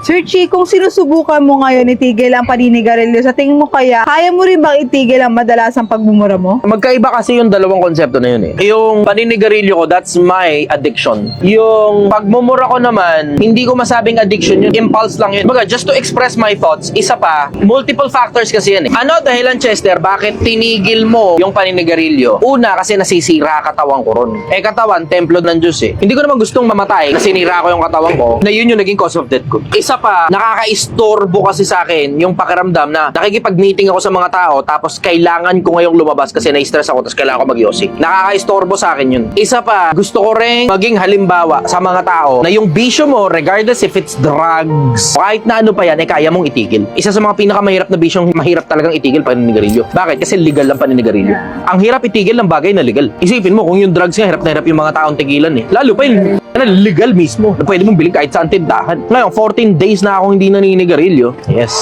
Sir Chi, kung sinusubukan mo ngayon itigil ang paninigarilyo, sa tingin mo kaya, kaya mo rin bang itigil ang madalasang pagmumura mo? Magkaiba kasi yung dalawang konsepto na yun eh. Yung paninigarilyo ko, that's my addiction. Yung pagmumura ko naman, hindi ko masabing addiction yun. Impulse lang yun. Baga, just to express my thoughts, isa pa, multiple factors kasi yan eh. Ano dahilan, Chester, bakit tinigil mo yung paninigarilyo? Una, kasi nasisira katawan ko ron. Eh, katawan, templo ng Diyos eh. Hindi ko naman gustong mamatay kasi sinira ko yung katawan ko na yun yung naging cause of death ko. Isa pa, nakaka-istorbo kasi sa akin yung pakiramdam na nakikipag-meeting ako sa mga tao tapos kailangan ko ngayong lumabas kasi na-stress ako tapos kailangan ko magyosi. Nakaka-istorbo sa akin yun. Isa pa, gusto ko rin maging halimbawa sa mga tao na yung bisyo mo, regardless if it's drugs, kahit na ano pa yan, eh kaya mong itigil. Isa sa mga pinakamahirap na bisyong mahirap talagang itigil paninigarilyo. Bakit? Kasi legal lang paninigarilyo. Ang hirap itigil ng bagay na legal. Isipin mo, kung yung drugs nga, hirap na hirap yung mga taong tigilan eh. Lalo pa yung na legal mismo na pwede mong bilhin kahit saan tindahan. Ngayon, 14 days na ako hindi naninigarilyo. Yes.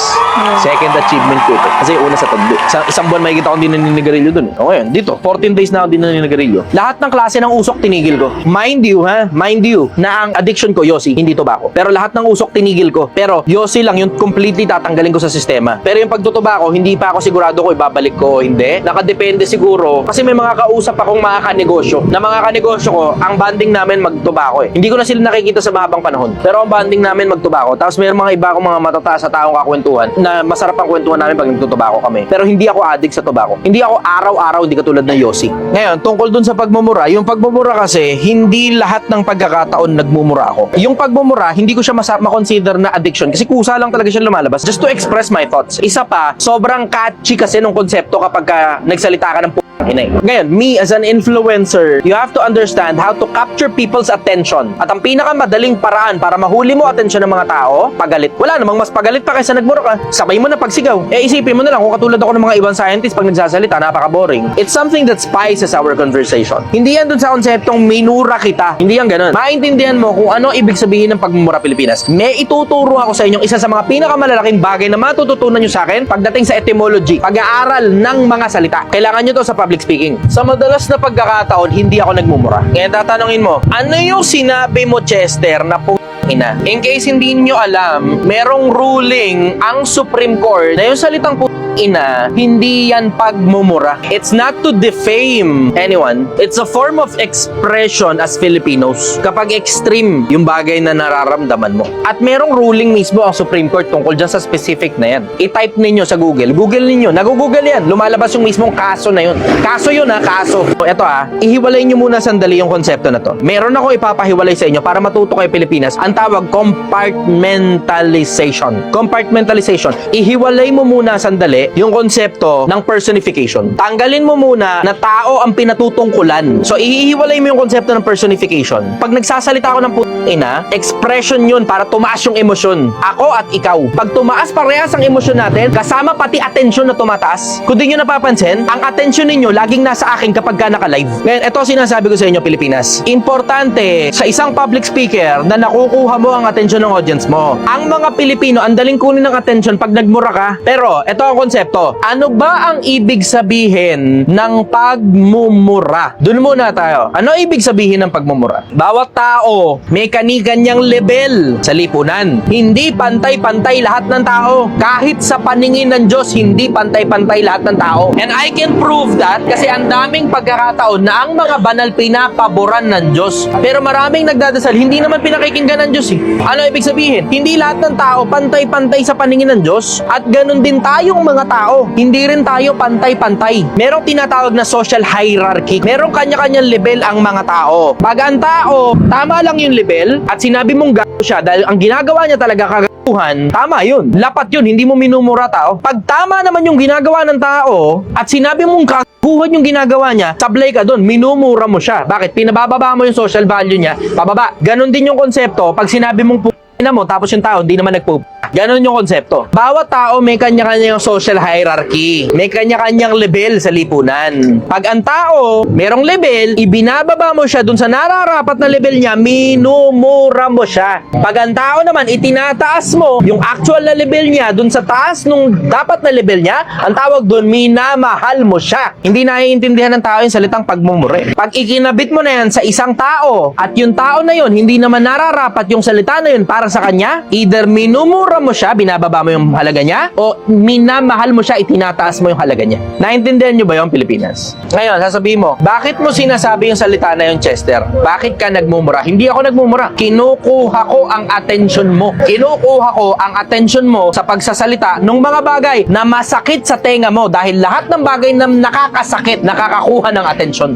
Second achievement ko ito. Kasi una sa taglo. Sa isang buwan makikita ko hindi naninigarilyo dun. O ngayon, dito, 14 days na ako hindi naninigarilyo. Lahat ng klase ng usok tinigil ko. Mind you, ha? Mind you, na ang addiction ko, Yossi, hindi tobacco. Pero lahat ng usok tinigil ko. Pero Yossi lang yung completely tatanggalin ko sa sistema. Pero yung pagtutubako, hindi pa ako sigurado ko ibabalik ko o hindi. Nakadepende siguro. Kasi may mga kausap akong mga kanegosyo. Na mga kanegosyo ko, ang banding namin magtubako eh. Hindi ko na sila nakikita sa mahabang panahon. Pero ang banding namin magtubako. Tapos may mga iba akong mga matataas sa taong kakwentuhan na masarap ang kwentuhan namin pag nagtutubako kami. Pero hindi ako addict sa tobacco. Hindi ako araw-araw hindi katulad ng Yossi. Ngayon, tungkol dun sa pagmumura, yung pagmumura kasi, hindi lahat ng pagkakataon nagmumura ako. Yung pagmumura, hindi ko siya masa- makonsider na addiction kasi kusa lang talaga siya lumalabas just to express my thoughts. Isa pa, sobrang catchy kasi nung konsepto kapag ka nagsalita ka ng Inay. Ngayon, me as an influencer, you have to understand how to capture people's attention. At ang pinakamadaling paraan para mahuli mo atensyon ng mga tao, pagalit. Wala namang mas pagalit pa kaysa nagmura ka. Sabay mo na pagsigaw. Eh isipin mo na lang kung katulad ako ng mga ibang scientists pag nagsasalita, napaka-boring. It's something that spices our conversation. Hindi yan dun sa konseptong minura kita. Hindi yan ganun. Maintindihan mo kung ano ibig sabihin ng pagmumura Pilipinas. May ituturo ako sa inyong isa sa mga pinakamalalaking bagay na matututunan nyo sa akin pagdating sa etymology, pag-aaral ng mga salita. Kailangan nyo to sa public speaking. Sa madalas na pagkakataon, hindi ako nagmumura. Ngayon tatanungin mo, ano yung sinabi mo, Chester, na po ina. In case hindi nyo alam, merong ruling ang Supreme Court na yung salitang po ina, hindi yan pagmumura. It's not to defame anyone. It's a form of expression as Filipinos. Kapag extreme yung bagay na nararamdaman mo. At merong ruling mismo ang Supreme Court tungkol dyan sa specific na yan. I-type ninyo sa Google. Google ninyo. Nag-google yan. Lumalabas yung mismong kaso na yun. Kaso yun ha, kaso. Ito ha, ihiwalay nyo muna sandali yung konsepto na to. Meron ako ipapahiwalay sa inyo para matuto kayo Pilipinas. Ang tawag compartmentalization. Compartmentalization. Ihiwalay mo muna sandali yung konsepto ng personification. Tanggalin mo muna na tao ang pinatutungkulan. So, ihiwalay mo yung konsepto ng personification. Pag nagsasalita ako ng ina, expression yun para tumaas yung emosyon. Ako at ikaw. Pag tumaas parehas ang emosyon natin, kasama pati atensyon na tumataas. Kung di nyo napapansin, ang atensyon ninyo laging nasa akin kapag ka naka-live. Ngayon, ito sinasabi ko sa inyo, Pilipinas. Importante sa isang public speaker na nakukuha mo ang atensyon ng audience mo. Ang mga Pilipino, ang daling kunin ng atensyon pag nagmura ka. Pero, ito ang konsepto. Ano ba ang ibig sabihin ng pagmumura? Doon muna tayo. Ano ibig sabihin ng pagmumura? Bawat tao may kani-kanyang level sa lipunan. Hindi pantay-pantay lahat ng tao. Kahit sa paningin ng Diyos, hindi pantay-pantay lahat ng tao. And I can prove that kasi ang daming pagkakataon na ang mga banal pinapaboran ng Diyos. Pero maraming nagdadasal, hindi naman pinakikinggan ng Diyos eh. Ano ibig sabihin? Hindi lahat ng tao pantay-pantay sa paningin ng Diyos. At ganun din tayong mga tao. Hindi rin tayo pantay-pantay. Merong tinatawag na social hierarchy. Merong kanya-kanyang level ang mga tao. Pag ang tao, tama lang yung level at sinabi mong gago siya dahil ang ginagawa niya talaga kagaguhan, tama yun. Lapat yun, hindi mo minumura tao. Pag tama naman yung ginagawa ng tao at sinabi mong kagaguhan yung ginagawa niya, sablay ka doon, minumura mo siya. Bakit? Pinabababa mo yung social value niya, pababa. Ganon din yung konsepto, pag sinabi mong pu- na mo tapos yung tao hindi naman nagpo Ganon yung konsepto. Bawat tao may kanya-kanyang social hierarchy. May kanya-kanyang level sa lipunan. Pag ang tao merong level, ibinababa mo siya dun sa nararapat na level niya, minumura mo siya. Pag ang tao naman, itinataas mo yung actual na level niya dun sa taas nung dapat na level niya, ang tawag dun, minamahal mo siya. Hindi naiintindihan ng tao yung salitang pagmumure. Pag ikinabit mo na yan sa isang tao, at yung tao na yun, hindi naman nararapat yung salita na yun para sa kanya, either minumura mo siya, binababa mo yung halaga niya, o minamahal mo siya, itinataas mo yung halaga niya. Naintindihan nyo ba yung Pilipinas? Ngayon, sasabihin mo, bakit mo sinasabi yung salita na yung Chester? Bakit ka nagmumura? Hindi ako nagmumura. Kinukuha ko ang attention mo. Kinukuha ko ang attention mo sa pagsasalita ng mga bagay na masakit sa tenga mo dahil lahat ng bagay na nakakasakit, nakakakuha ng attention.